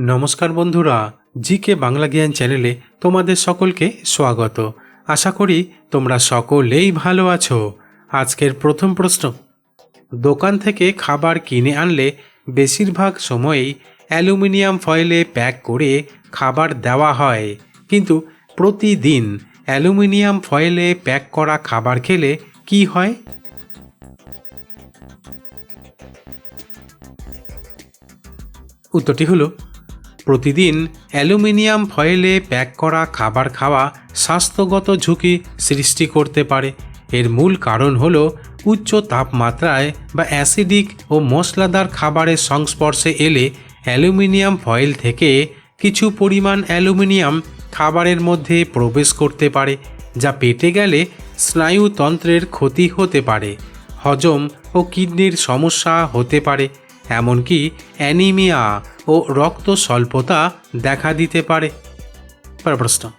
নমস্কার বন্ধুরা জি কে বাংলা জ্ঞান চ্যানেলে তোমাদের সকলকে স্বাগত। আশা করি তোমরা সকলেই ভালো আছো। আজকের প্রথম প্রশ্ন। দোকান থেকে খাবার কিনে আনলে বেশিরভাগ সময়েই অ্যালুমিনিয়াম ফয়েলে প্যাক করে খাবার দেওয়া হয়। কিন্তু প্রতিদিন অ্যালুমিনিয়াম ফয়েলে প্যাক করা খাবার খেলে কি হয়? উত্তরটি হলো প্রতিদিন অ্যালুমিনিয়াম ফয়েলে প্যাক করা খাবার খাওয়া স্বাস্থ্যগত ঝুঁকি সৃষ্টি করতে পারে। এর মূল কারণ হল উচ্চ তাপমাত্রায় বা অ্যাসিডিক ও মশলাদার খাবারের সংস্পর্শে এলে অ্যালুমিনিয়াম ফয়েল থেকে কিছু পরিমাণ অ্যালুমিনিয়াম খাবারের মধ্যে প্রবেশ করতে পারে, যা পেটে গেলে স্নায়ুতন্ত্রের ক্ষতি হতে পারে, হজম ও কিডনির সমস্যা হতে পারে। এমনকি অ্যানিমিয়া ও রক্ত স্বল্পতা দেখা দিতে পারে। প্রশ্ন।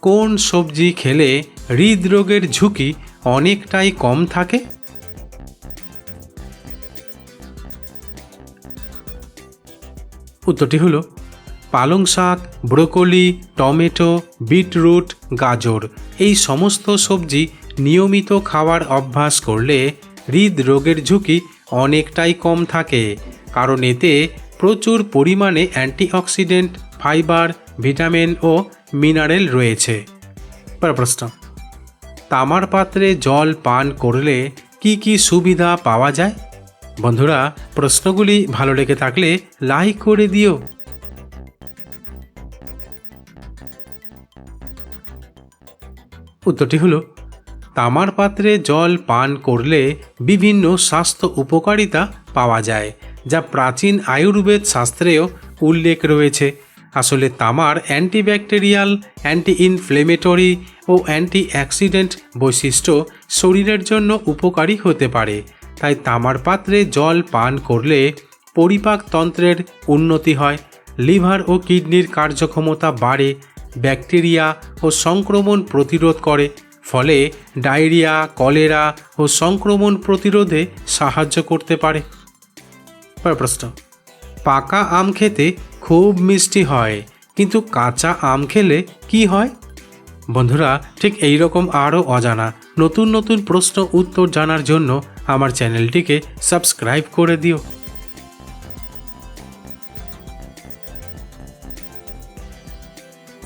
কোন সবজি খেলে হৃদরোগের ঝুঁকি অনেকটাই কম থাকে? উত্তরটি হলো পালং শাক, ব্রোকলি, টমেটো, বিটরুট, গাজর। এই সমস্ত সবজি নিয়মিত খাওয়ার অভ্যাস করলে হৃদরোগের ঝুঁকি অনেকটাই কম থাকে, কারণ এতে প্রচুর পরিমাণে অ্যান্টিঅক্সিডেন্ট, ফাইবার, ভিটামিন ও মিনারেল রয়েছে। প্রশ্ন, তামার পাত্রে জল পান করলে কি কি সুবিধা পাওয়া যায়? বন্ধুরা, প্রশ্নগুলি ভালো লেগে থাকলে লাইক করে দিও। উত্তরটি হলো তামার পাত্রে জল পান করলে বিভিন্ন স্বাস্থ্য উপকারিতা পাওয়া যায়, যা প্রাচীন আয়ুর্বেদ শাস্ত্রেও উল্লেখ রয়েছে। আসলে তামার অ্যান্টিব্যাকটেরিয়াল অ্যান্টি ইনফ্লেমেটরি ও অ্যান্টি অ্যাক্সিডেন্ট বৈশিষ্ট্য শরীরের জন্য উপকারী হতে পারে। তাই তামার পাত্রে জল পান করলে পরিপাকতন্ত্রের উন্নতি হয়। লিভার ও কিডনির কার্যক্ষমতা বাড়ে, ব্যাকটেরিয়া ও সংক্রমণ প্রতিরোধ করে। ফলে ডায়রিয়া, কলেরা ও সংক্রমণ প্রতিরোধে সাহায্য করতে পারে। প্রশ্ন। পাকা আম খেতে খুব মিষ্টি হয়, কিন্তু কাঁচা আম খেলে কি হয়? বন্ধুরা, ঠিক এই রকম আরও অজানা, নতুন নতুন প্রশ্ন উত্তর জানার জন্য আমার চ্যানেলটিকে সাবস্ক্রাইব করে দিও।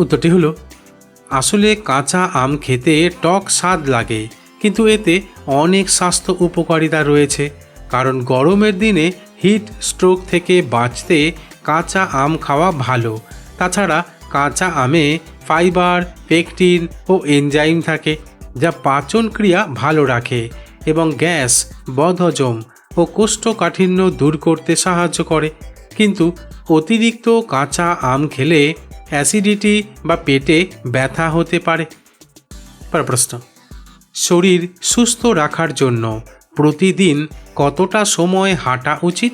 উত্তরটি হলো আসলে কাঁচা আম খেতে টক স্বাদ লাগে, কিন্তু এতে অনেক স্বাস্থ্য উপকারিতা রয়েছে। কারণ গরমের দিনে হিট স্ট্রোক থেকে বাঁচতে কাঁচা আম খাওয়া ভালো। তাছাড়া কাঁচা আমে ফাইবার, পেকটিন ও এনজাইম থাকে, যা পাচন ক্রিয়া ভালো রাখে এবং গ্যাস, বদহজম ও কোষ্ঠকাঠিন্য দূর করতে সাহায্য করে। কিন্তু অতিরিক্ত কাঁচা আম খেলে অ্যাসিডিটি বা পেটে ব্যথা হতে পারে। প্রশ্ন, শরীর সুস্থ রাখার জন্য প্রতিদিন কতটা সময় হাঁটা উচিত?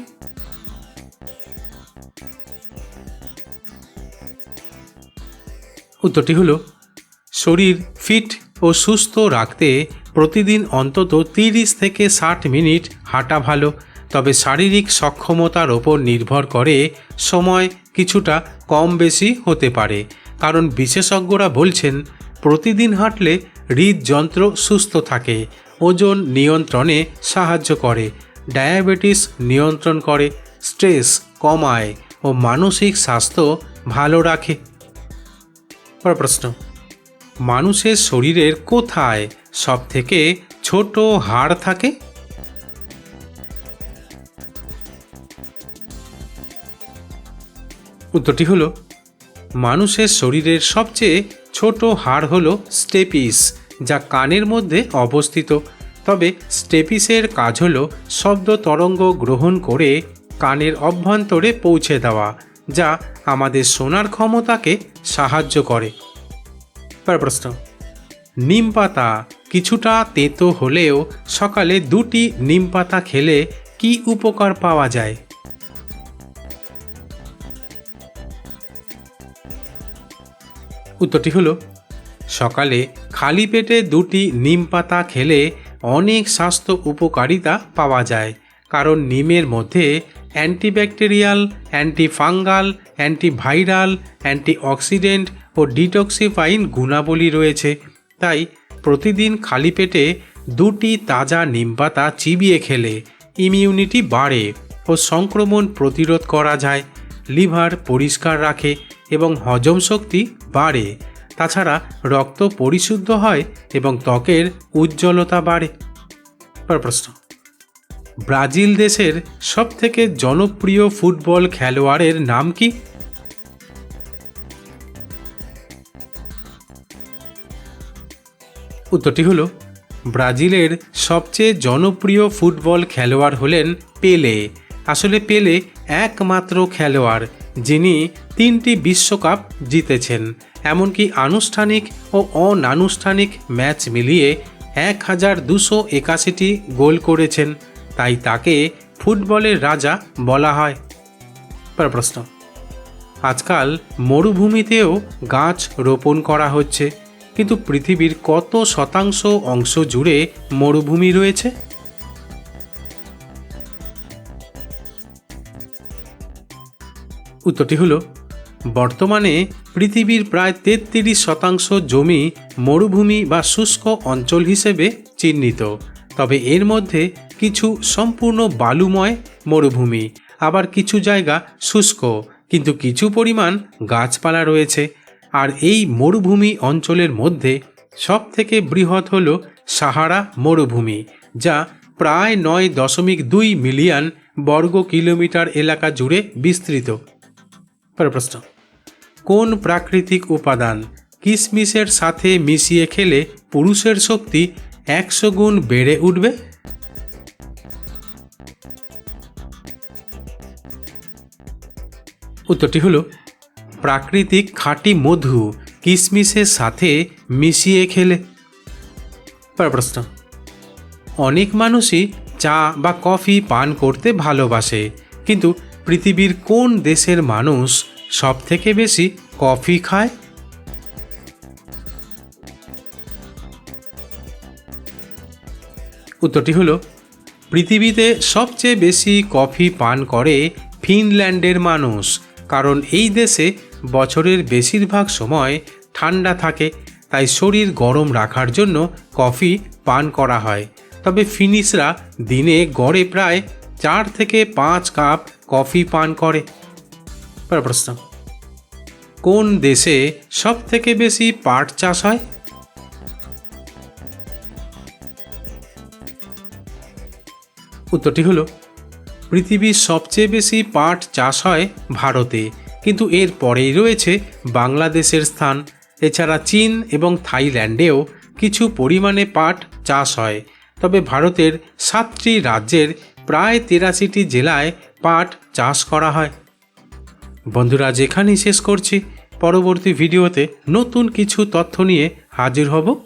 উত্তরটি হলো, শরীর ফিট ও সুস্থ রাখতে প্রতিদিন অন্তত তিরিশ থেকে ষাট মিনিট হাঁটা ভালো। তবে শারীরিক সক্ষমতার ওপর নির্ভর করে সময় কিছুটা কম বেশি হতে পারে। কারণ বিশেষজ্ঞরা বলছেন, প্রতিদিন হাঁটলে হৃদযন্ত্র সুস্থ থাকে, ওজন নিয়ন্ত্রণে সাহায্য করে, ডায়াবেটিস নিয়ন্ত্রণ করে, স্ট্রেস কমায় ও মানসিক স্বাস্থ্য ভালো রাখে। প্রশ্ন, মানুষের শরীরের কোথায় সব থেকে ছোট হাড় থাকে? উত্তরটি হলো, মানুষের শরীরের সবচেয়ে ছোট হাড় হলো স্টেপিস, যা কানের মধ্যে অবস্থিত। তবে স্টেপিসের কাজ হলো শব্দ তরঙ্গ গ্রহণ করে কানের অভ্যন্তরে পৌঁছে দেওয়া, যা আমাদের শোনার ক্ষমতাকে সাহায্য করে। পরের প্রশ্ন, নিম পাতা কিছুটা তেতো হলেও সকালে দুটি নিম পাতা খেলে কি উপকার পাওয়া যায়? উত্তরটি হলো, সকালে খালি পেটে দুটি নিম পাতা খেলে অনেক স্বাস্থ্য উপকারিতা পাওয়া যায়, কারণ নিমের মধ্যে অ্যান্টিব্যাকটেরিয়াল, অ্যান্টিফাঙ্গাল, অ্যান্টিভাইরাল, অ্যান্টিঅক্সিডেন্ট ও ডিটক্সিফাইন গুণাবলী রয়েছে। তাই প্রতিদিন খালি পেটে দুটি তাজা নিমপাতা চিবিয়ে খেলে ইমিউনিটি বাড়ে ও সংক্রমণ প্রতিরোধ করা যায়। লিভার পরিষ্কার রাখে এবং হজম শক্তি বাড়ে। তাছাড়া রক্ত পরিশুদ্ধ হয় এবং ত্বকের উজ্জ্বলতা বাড়ে। প্রশ্ন। ব্রাজিল দেশের সবথেকে জনপ্রিয় ফুটবল খেলোয়াড়ের নাম কি? উত্তরটি হলো, ব্রাজিলের সবচেয়ে জনপ্রিয় ফুটবল খেলোয়াড় হলেন পেলে। আসলে পেলে একমাত্র খেলোয়াড়, যিনি তিনটি বিশ্বকাপ জিতেছেন। এমনকি আনুষ্ঠানিক ও অনানুষ্ঠানিক ম্যাচ মিলিয়ে এক হাজার দুশো একাশিটি গোল করেছেন। তাই তাকে ফুটবলের রাজা বলা হয়। এবার প্রশ্ন। আজকাল মরুভূমিতেও গাছ রোপণ করা হচ্ছে। কিন্তু পৃথিবীর কত শতাংশ অংশ জুড়ে মরুভূমি রয়েছে? উত্তরটি হলো, বর্তমানে পৃথিবীর প্রায় তেত্রিশ শতাংশ জমি মরুভূমি বা শুষ্ক অঞ্চল হিসেবে চিহ্নিত। তবে এর মধ্যে কিছু সম্পূর্ণ বালুময় মরুভূমি, আবার কিছু জায়গা শুষ্ক, কিন্তু কিছু পরিমাণ গাছপালা রয়েছে। আর এই মরুভূমি অঞ্চলের মধ্যে সবথেকে বৃহৎ হল সাহারা মরুভূমি, যা প্রায় নয় দশমিক দুই মিলিয়ন বর্গ কিলোমিটার এলাকা জুড়ে বিস্তৃত। পরের প্রশ্ন। কোন প্রাকৃতিক উপাদান কিশমিশের সাথে মিশিয়ে খেলে পুরুষের শক্তি একশো গুণ বেড়ে উঠবে? উত্তরটি হলো, প্রাকৃতিক খাঁটি মধু কিশমিশের সাথে মিশিয়ে খেলে। পরের প্রশ্ন, অনেক মানুষই চা বা কফি পান করতে ভালোবাসে, কিন্তু পৃথিবীর কোন দেশের মানুষ সব থেকে বেশি কফি খায়? উত্তরটি হলো, পৃথিবীতে সবচেয়ে বেশি কফি পান করে ফিনল্যান্ডের মানুষ, কারণ এই দেশে বছরের বেশিরভাগ সময় ঠান্ডা থাকে, তাই শরীর গরম রাখার জন্য কফি পান করা হয়। তবে ফিনিশরা দিনে গড়ে প্রায় চার থেকে পাঁচ কাপ কফি পান করে। পরের প্রশ্ন। কোন দেশে সব থেকে বেশি পাট চাষ হয়? উত্তরটি হলো, পৃথিবীর সবচেয়ে বেশি পাট চাষ হয় ভারতে, কিন্তু এর পরেই রয়েছে বাংলাদেশের স্থান। এছাড়া চীন এবং থাইল্যান্ডেও কিছু পরিমাণে পাট চাষ হয়, তবে ভারতের সাতটি রাজ্যের প্রায় তেরাশিটি জেলায় পাট চাষ করা হয়। বন্ধুরা যেখানেই শেষ করছি। পরবর্তী ভিডিওতে নতুন কিছু তথ্য নিয়ে হাজির হব।